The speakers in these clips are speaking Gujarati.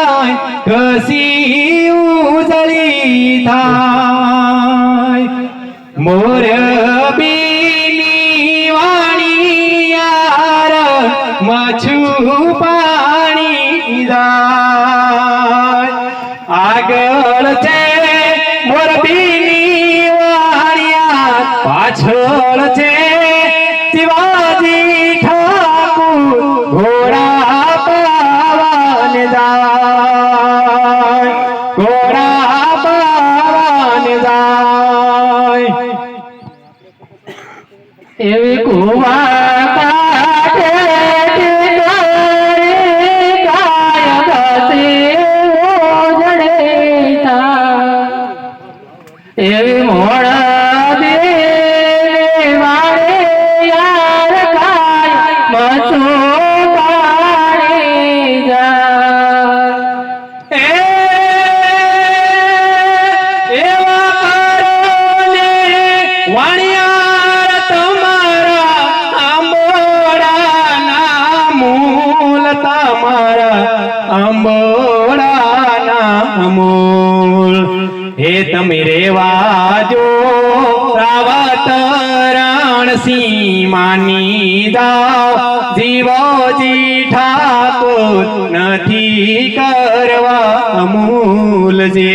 જાય કસી ઉજળી થાય. મોર બીની વાણી યાર, મછુ પાણી જાય. આગળ છે મોર બીની વાણિયા પાછળ છે શિવાજી ઠાકુર. ઘોડા પાવન જાય. એવી કુવા એવી મોડ વાળે યાર મસુ વાણિયાર તમારા આંબોડાના મૂલ તમારા આંબોડાના મૂલ. હે તમે રેવા જો રાવત રાણસી માની જાઓ જીવોજી ઠાકોર નથી કરવા અમૂલ જે.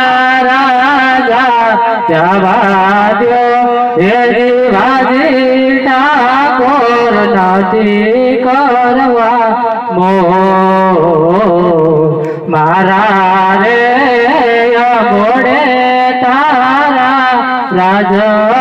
બીના રાજા જવા દો એ જીવાજી ઠાકોર નથી કરવા મો મારા રે મોડે તારા રાજ